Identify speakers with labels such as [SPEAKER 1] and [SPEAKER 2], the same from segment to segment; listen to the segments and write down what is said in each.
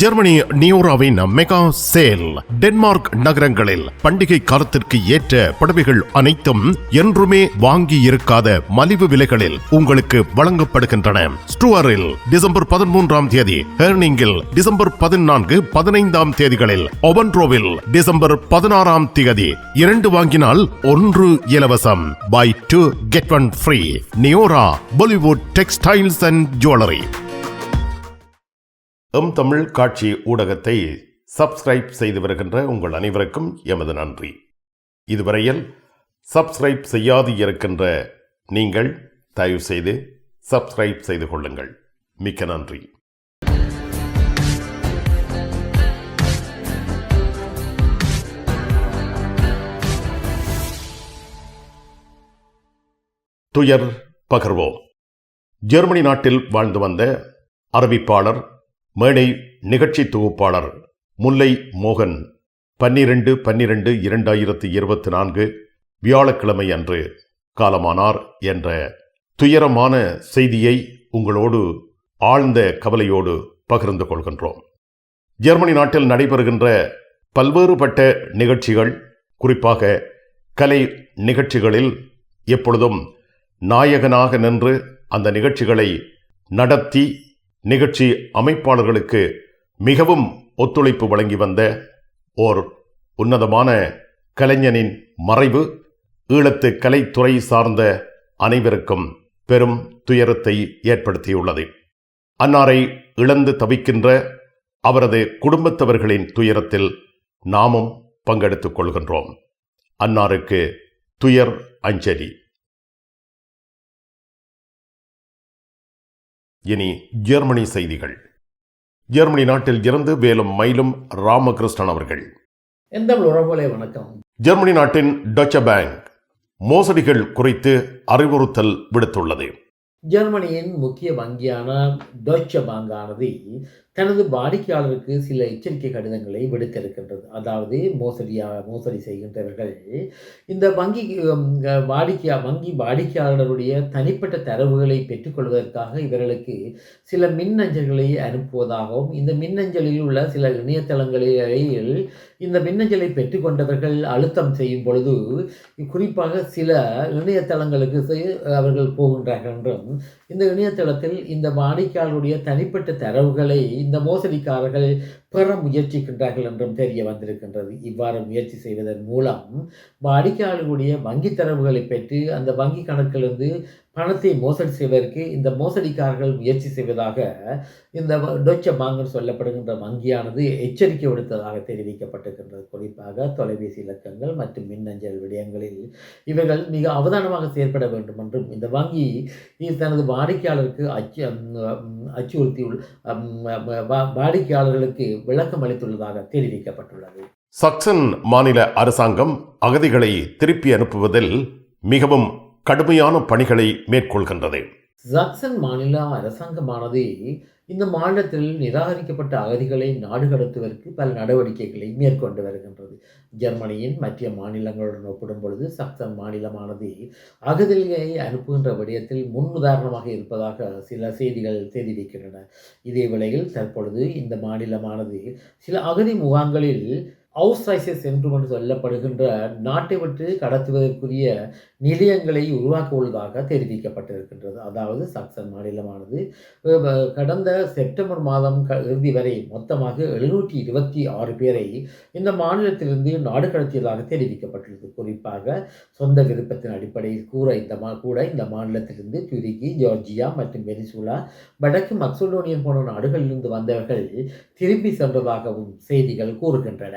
[SPEAKER 1] Germany நியோராவின் mega sale. Denmark நகரங்களில் பண்டிகை காலத்திற்கு ஏற்ற புடவைகள் அனைத்தும் என்றுமே வாங்கி இருக்காத மலிவு விலைகளில் உங்களுக்கு வழங்கப்படுகின்றன. ஸ்டுவரில் டிசம்பர் பதிமூன்றாம் தேதி ஹெர்னிங்கில் டிசம்பர் பதினான்கு பதினைந்தாம் தேதிகளில் ஒவன்ட்ரோவில் டிசம்பர் பதினாறாம் தேதி இரண்டு வாங்கினால் ஒன்று இலவசம். Buy two get one free Neora Bollywood textiles and jewellery M Tamil காட்சி ஊடகத்தை சப்ஸ்கிரைப் செய்து வருகின்ற உங்கள் அனைவருக்கும் எமது நன்றி. இதுவரையில் சப்ஸ்கிரைப் செய்யாது இருக்கின்ற நீங்கள் தயவு செய்து சப்ஸ்கிரைப் செய்து கொள்ளுங்கள். மிக்க நன்றி. துயர் பகர்வோம். ஜெர்மனி நாட்டில் வாழ்ந்து வந்த அறிவிப்பாளர் மேடை நிகழ்ச்சி தொகுப்பாளர் முல்லை மோகன். பன்னிரண்டு பன்னிரண்டு இரண்டாயிரத்து இருபத்தி நான்கு வியாழக்கிழமை அன்று காலமானார் என்ற துயரமான செய்தியை உங்களோடு ஆழ்ந்த கவலையோடு பகிர்ந்து கொள்கின்றோம். ஜெர்மனி நாட்டில் நடைபெறுகின்ற பல்வேறுபட்ட நிகழ்ச்சிகள் குறிப்பாக கலை நிகழ்ச்சிகளில் எப்பொழுதும் நாயகனாக நின்று அந்த நிகழ்ச்சிகளை நடத்தி நிகழ்ச்சி அமைப்பாளர்களுக்கு மிகவும் ஒத்துழைப்பு வழங்கி வந்த ஓர் உன்னதமான கலைஞனின் மறைவு ஈழத்து கலைத்துறை சார்ந்த அனைவருக்கும் பெரும் துயரத்தை ஏற்படுத்தியுள்ளது. அன்னாரை இழந்து தவிக்கின்ற அவரது குடும்பத்தவர்களின் துயரத்தில் நாமும் பங்கெடுத்துக் கொள்கின்றோம். அன்னாருக்கு துயர் அஞ்சலி. இனி ஜெர்மனி செய்திகள். ஜெர்மனி நாட்டில் இருந்து வேலும் மயிலும் ராமகிருஷ்ணன் அவர்கள்.
[SPEAKER 2] எந்த உறவுகளே வணக்கம்.
[SPEAKER 1] ஜெர்மனி நாட்டின் டொச்ச பேங்க் மோசடிகள் குறித்து அறிவுறுத்தல் விடுத்துள்ளது.
[SPEAKER 2] ஜெர்மனியின் முக்கிய வங்கியான டொய்ச்ச பாங்கானது தனது வாடிக்கையாளருக்கு சில எச்சரிக்கை கடிதங்களை விடுத்திருக்கின்றது. அதாவது மோசடியாக மோசடி செய்கின்றவர்கள் இந்த வங்கி வாடிக்கையா வங்கி வாடிக்கையாளருடைய தனிப்பட்ட தரவுகளை பெற்றுக்கொள்வதற்காக இவர்களுக்கு சில மின்னஞ்சல்களை அனுப்புவதாகவும் இந்த மின்னஞ்சலில் உள்ள சில இணையதளங்களில் இந்த மின்னஞ்சலை பெற்றுக்கொண்டவர்கள் அழுத்தம் செய்யும் பொழுது குறிப்பாக சில இணையதளங்களுக்கு அவர்கள் போகின்றார்கள் என்றும் இந்த இணையதளத்தில் இந்த வாடிக்கையாளருடைய தனிப்பட்ட தரவுகளை இந்த மோசடிக்காரர்கள் பெற முயற்சிக்கின்றார்கள் என்றும் தெரிய வந்திருக்கின்றது. இவ்வாறு முயற்சி செய்வதன் மூலம் வாடிக்கையாளர்களுடைய வங்கி தரவுகளை பெற்று அந்த வங்கி கணக்கிலிருந்து பணத்தை மோசடி செய்வதற்கு இந்த மோசடிக்காரர்கள் முயற்சி செய்வதாக இந்த டொச்ச பாங்கர் சொல்லப்படுகின்ற வங்கியானது எச்சரிக்கை விடுத்ததாக தெரிவிக்கப்பட்டிருக்கின்றது. குறிப்பாக தொலைபேசி இலக்கங்கள் மற்றும் மின்னஞ்சல் விடயங்களில் இவர்கள் மிக அவதானமாக செயற்பட வேண்டும் என்றும் இந்த வங்கி தனது வாடிக்கையாளருக்கு அச்சு ம், அச்சுறுத்தி வாடிக்கையாளர்களுக்கு விளக்கம் அளித்துள்ளதாக தெரிவிக்கப்பட்டுள்ளது.
[SPEAKER 1] சக்சன் மாநில அரசாங்கம் அகதிகளை திருப்பி அனுப்புவதில் மிகவும் கடுமையான பணிகளை மேற்கொள்கின்றது.
[SPEAKER 2] ஜாக்சன் மாநில அரசாங்கமானது இந்த மாநிலத்தில் நிராகரிக்கப்பட்ட அகதிகளை நாடு கடத்துவதற்கு பல நடவடிக்கைகளை மேற்கொண்டு வருகின்றது. ஜெர்மனியின் மற்ற மாநிலங்களுடன் ஒப்பிடும் பொழுது சக்சன் மாநிலமானது அகதிகளை அனுப்புகின்ற விடயத்தில் முன்னுதாரணமாக இருப்பதாக சில செய்திகள் தெரிவிக்கின்றன. இதே வேளையில் தற்பொழுது இந்த மாநிலமானது சில அகதி முகாம்களில் அவுஸ்ரைசஸ் என்று என்று சொல்லப்படுகின்ற நாட்டை விட்டு கடத்துவதற்குரிய நிலையங்களை உருவாக்க உள்ளதாக தெரிவிக்கப்பட்டிருக்கின்றது. அதாவது சக்சன் மாநிலமானது. கடந்த செப்டம்பர் மாதம் க- இறுதி வரை மொத்தமாக எழுநூற்றி இருபத்தி ஆறு பேரை இந்த மாநிலத்திலிருந்து நாடு கடத்தியதாக தெரிவிக்கப்பட்டுள்ளது குறிப்பாக சொந்த விருப்பத்தின் அடிப்படையில் கூற இந்த மா கூட இந்த மாநிலத்திலிருந்து துருக்கி ஜார்ஜியா மற்றும் வெனிசுலா வடக்கு மக்சோலோனியன் போன்ற நாடுகளிலிருந்து வந்தவர்கள் திரும்பி சென்றதாகவும் செய்திகள் கூறுகின்றன.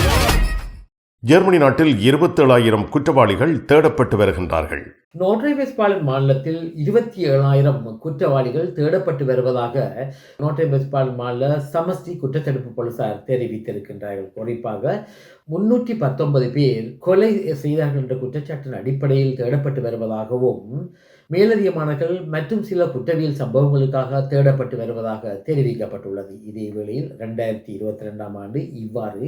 [SPEAKER 1] ஜெர்மனி நாட்டில் இருபத்தேழாயிரம் குற்றவாளிகள் தேடப்பட்டு வருகின்றார்கள்.
[SPEAKER 2] நோட்ரை வெஸ்பாலன் மாநிலத்தில் இருபத்தி ஏழாயிரம் குற்றவாளிகள் தேடப்பட்டு வருவதாக நோட்ரை வெஸ்பாலன் மாநில சமஸ்டி குற்றத்தடுப்பு போலீசார் தெரிவித்திருக்கின்றார்கள். குறிப்பாக முன்னூற்றி பத்தொன்பது பேர் கொலை செய்தார்கள் என்ற குற்றச்சாட்டின் அடிப்படையில் தேடப்பட்டு வருவதாகவும் மேலதிகமானவர்கள் மற்றும் சில குற்றவியல் சம்பவங்களுக்காக தேடப்பட்டு வருவதாக தெரிவிக்கப்பட்டுள்ளது. இதே வேளையில் ரெண்டாயிரத்தி இருபத்தி ரெண்டாம் ஆண்டு இவ்வாறு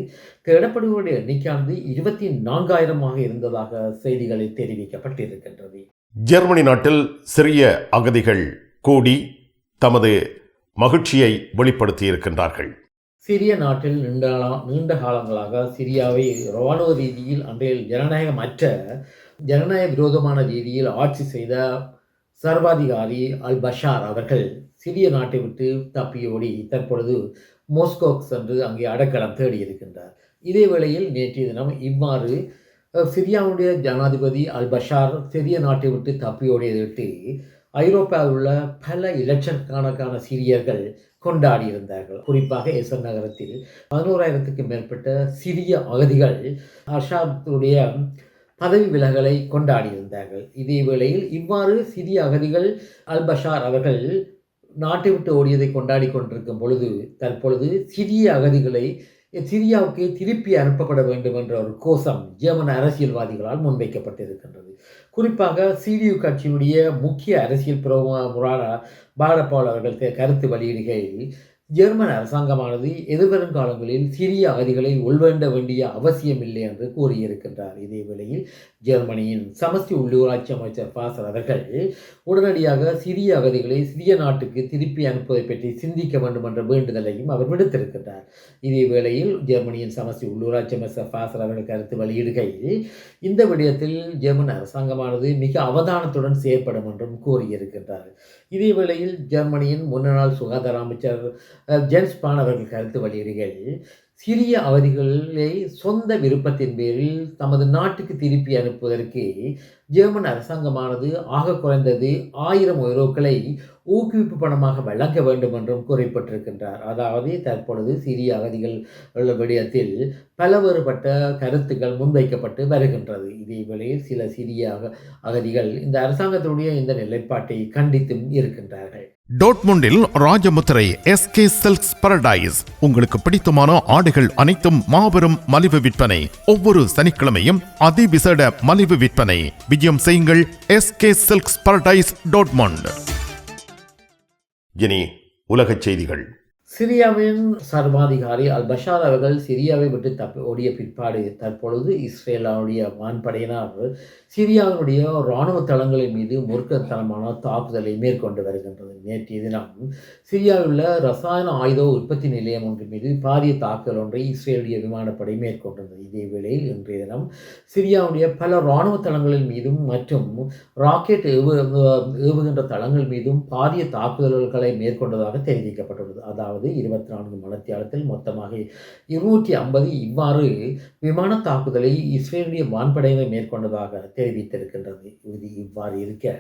[SPEAKER 2] தேடப்படுவருடைய எண்ணிக்கையானது இருபத்தி நான்காயிரமாக இருந்ததாக செய்திகளில் தெரிவிக்கப்பட்டிருக்கின்றது.
[SPEAKER 1] ஜெர்மனி நாட்டில் சிறிய அகதிகள் கூடி தமது மகிழ்ச்சியை வெளிப்படுத்தி இருக்கின்றார்கள்
[SPEAKER 2] சிரிய நாட்டில் நீண்ட நீண்ட காலங்களாக சிரியாவை இராணுவ ரீதியில் அன்றைய ஜனநாயகமற்ற ஜனநாயக விரோதமான ரீதியில் ஆட்சி செய்த சர்வாதிகாரி அல் பஷார் அவர்கள் சிரிய நாட்டை விட்டு தப்பியோடி தற்பொழுது மோஸ்கோ சென்று அங்கே அடைக்கலம் தேடி இருக்கின்றார். இதே வேளையில் நேற்றைய தினம் இவ்வாறு சிரியாவுடைய ஜனாதிபதி அல் பஷார் சிரிய நாட்டை விட்டு தப்பியோடியதை விட்டு ஐரோப்பாவில் உள்ள பல இலட்சக்கணக்கான சிரியர்கள் கொண்டாடி இருந்தார்கள். குறிப்பாக எசர் நகரத்தில் பதினோராயிரத்துக்கு மேற்பட்ட சிறிய அகதிகள் அஷாத்துடைய பதவி விலகலை கொண்டாடியிருந்தார்கள். இதே வேளையில் இவ்வாறு சிறிய அகதிகள் அல் பஷார் அவர்கள் நாட்டை விட்டு ஓடியதை கொண்டாடி கொண்டிருக்கும் பொழுது தற்பொழுது சிறிய அகதிகளை சிரியாவுக்கு திருப்பி அனுப்பப்பட வேண்டும் என்ற ஒரு கோஷம் ஜெர்மன் அரசியல்வாதிகளால் முன்வைக்கப்பட்டிருக்கின்றது. குறிப்பாக சிடியு கட்சியுடைய முக்கிய அரசியல் பிரபு முரான பாரபால் அவர்கள் கருத்து வெளியிடுகையில் ஜெர்மன் அரசாங்கமானது எதிர்வரும் காலங்களில் சிறிய அகதிகளை உள்வேண்ட வேண்டிய அவசியமில்லை என்று கூறியிருக்கின்றார். இதே வேளையில் ஜெர்மனியின் சமஸ்தி உள்ளூராட்சி அமைச்சர் பாசர் அவர்கள் உடனடியாக சிறிய அகதிகளை சிறிய நாட்டுக்கு திருப்பி அனுப்புவதை பற்றி சிந்திக்க வேண்டும் என்ற வேண்டுதலையும் அவர் விடுத்திருக்கின்றார். இதே வேளையில் ஜெர்மனியின் சமஸ்தி உள்ளூராட்சி அமைச்சர் பாசர் அவர்கள் கருத்து வெளியிடுகையில் இந்த விடயத்தில் ஜெர்மன் அரசாங்கமானது மிக அவதானத்துடன் செயற்படும் என்றும் கூறியிருக்கின்றார். இதே வேளையில் ஜெர்மனியின் முன்னாள் சுகாதார அமைச்சர் ஜென்ஸ் பான் அவர்கள் கருத்து வெளியிடுகையில் சிறிய அவதிகளை சொந்த விருப்பத்தின் பேரில் தமது நாட்டுக்கு திருப்பி அனுப்புவதற்கு ஜெர்மன் அரசாங்கமானது ஆக குறைந்தது ஆயிரம் யூரோக்களை ஊக்குவிப்பு பணமாக வழங்க வேண்டும் என்றும் குறிப்பிட்டிருக்கின்றார். அதாவது தற்பொழுது சிறிய அகதிகள் உள்ள விடயத்தில் பலவேறுபட்ட கருத்துக்கள் முன்வைக்கப்பட்டு வருகின்றது. இதே சில சிறிய அக- அகதிகள் இந்த அரசாங்கத்தினுடைய இந்த நிலைப்பாட்டை கண்டித்தும் இருக்கின்றார்கள்.
[SPEAKER 1] டோட்முண்டில் ராஜமுத்திரை எஸ்கே சில்க்ஸ் பரடைஸ் உங்களுக்கு பிடித்தமான ஆடைகள் அனைத்தும் மாபெரும் மலிவு விற்பனை. ஒவ்வொரு சனிக்கிழமையும் அதிவிசேட மலிவு விற்பனை. விஜயம் செய்யுங்கள் எஸ்கே சில்க்ஸ் பரடைஸ் டோட்மண்ட். இனி உலகச் செய்திகள்.
[SPEAKER 2] சிரியாவின் சர்வாதிகாரி அல் பஷார் அவர்கள் சிரியாவை விட்டு தப்பி ஓடிய பிற்பாடு தற்பொழுது இஸ்ரேலாவுடைய வான்படையினர் சிரியாவினுடைய இராணுவ தளங்களின் மீது முற்கத்தனமான தாக்குதலை மேற்கொண்டு வருகின்றது நேற்றைய தினம் சிரியாவில் உள்ள ரசாயன ஆயுத உற்பத்தி நிலையம் ஒன்று மீது பாரிய தாக்குதல் ஒன்றை இஸ்ரேலுடைய விமானப்படை மேற்கொண்டது. இதே வேளையில் இன்றைய தினம் சிரியாவுடைய பல இராணுவ தளங்களின் மீதும் மற்றும் ராக்கெட் ஏவு ஏவுகின்ற தளங்கள் மீதும் பாரிய தாக்குதல்களை மேற்கொண்டதாக தெரிவிக்கப்பட்டுள்ளது. அதாவது இருபத்தி நான்கு மணத்தியாலத்தில் மொத்தமாக இருநூற்றி ஐம்பது இவ்வாறு விமான தாக்குதலை இஸ்ரேலுடைய வான்படையினர் மேற்கொண்டதாக தெரிவித்திருக்கின்றது. இது இவ்வாறு இருக்க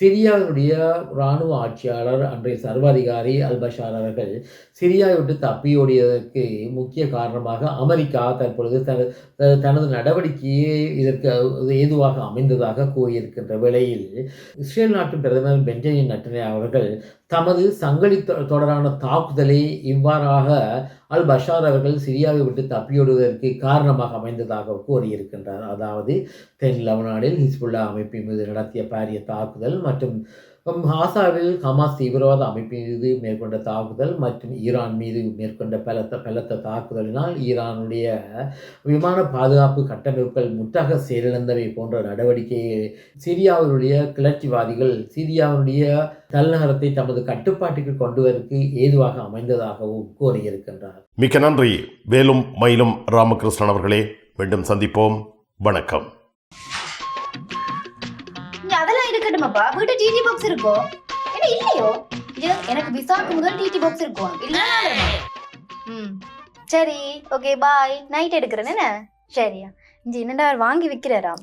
[SPEAKER 2] சிரியாவுடைய இராணுவ ஆட்சியாளர் அன்றைய சர்வாதிகாரி அல்பஷார் அவர்கள் சிரியாவை விட்டு தப்பியோடியதற்கு முக்கிய காரணமாக அமெரிக்கா தற்பொழுது தனது தனது நடவடிக்கையே இதற்கு ஏதுவாக அமைந்ததாக கூறியிருக்கின்ற வேளையில் இஸ்ரேல் நாட்டு பிரதமர் பெஞ்சமின் நட்டனே அவர்கள் தமது சங்கிலி தொ- தொடரான தாக்குதலை இவ்வாறாக அல் பஷார் அவர்கள் சிரியாவை விட்டு தப்பியோடுவதற்கு காரணமாக அமைந்ததாக கூறியிருக்கின்றார். அதாவது தென் லெபனானில் ஹிஸ்புல்லா அமைப்பின் மீது நடத்திய பாரிய தாக்குதல் மற்றும் ஹாசாவில் ஹமாஸ் தீவிரவாத அமைப்பின் மீது மேற்கொண்ட தாக்குதல் மற்றும் ஈரான் மீது மேற்கொண்ட பலத்த பலத்த தாக்குதலினால் ஈரானுடைய விமான பாதுகாப்பு கட்டமைப்புகள் முற்றாக செயலிழந்தவை போன்ற நடவடிக்கையை சிரியாவினுடைய கிளர்ச்சிவாதிகள் சிரியாவினுடைய தலைநகரத்தை தமது கட்டுப்பாட்டுக்கு கொண்டுவதற்கு ஏதுவாக அமைந்ததாகவும் கூறியிருக்கின்றார்.
[SPEAKER 1] மிக்க நன்றி. வேலும் மயிலும் ராமகிருஷ்ணன் அவர்களே. மீண்டும் சந்திப்போம். வணக்கம்.
[SPEAKER 3] அதெல்லாம் இருக்கட்டுமாப்பா வீட்டு டிடி பாக்ஸ் இருக்கோ? என்ன இல்லையோ? எனக்கு விசாக்கு முதல் டிடி பாக்ஸ் இருக்கும் இல்ல ம். சரி ஓகே பாய் நைட் எடுக்கிறேன் என்ன? சரியா. இங்க என்னடா வாங்கி விக்கிறாராம்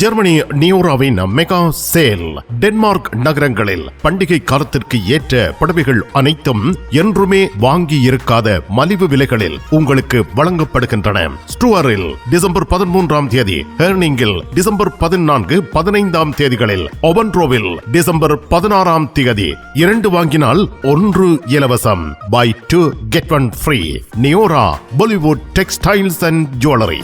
[SPEAKER 1] ஜெர்மனி நியூராவின் மெகா சேல். டென்மார்க் நகரங்களில் பண்டிகை காலத்திற்கு ஏற்ற புடவைகள் அனைத்தும் என்றுமே வாங்கி இருக்காத மலிவு விலைகளில் உங்களுக்கு வழங்கப்படுகின்றன. ஸ்டுவரில் டிசம்பர் பதிமூன்றாம் தேதி ஹெர்னிங்கில் டிசம்பர் பதினான்கு பதினைந்தாம் தேதிகளில் ஒவன்ட்ரோவில் டிசம்பர் பதினாறாம் தேதி இரண்டு வாங்கினால் ஒன்று இலவசம். Buy two get one free Neora Bollywood textiles and jewellery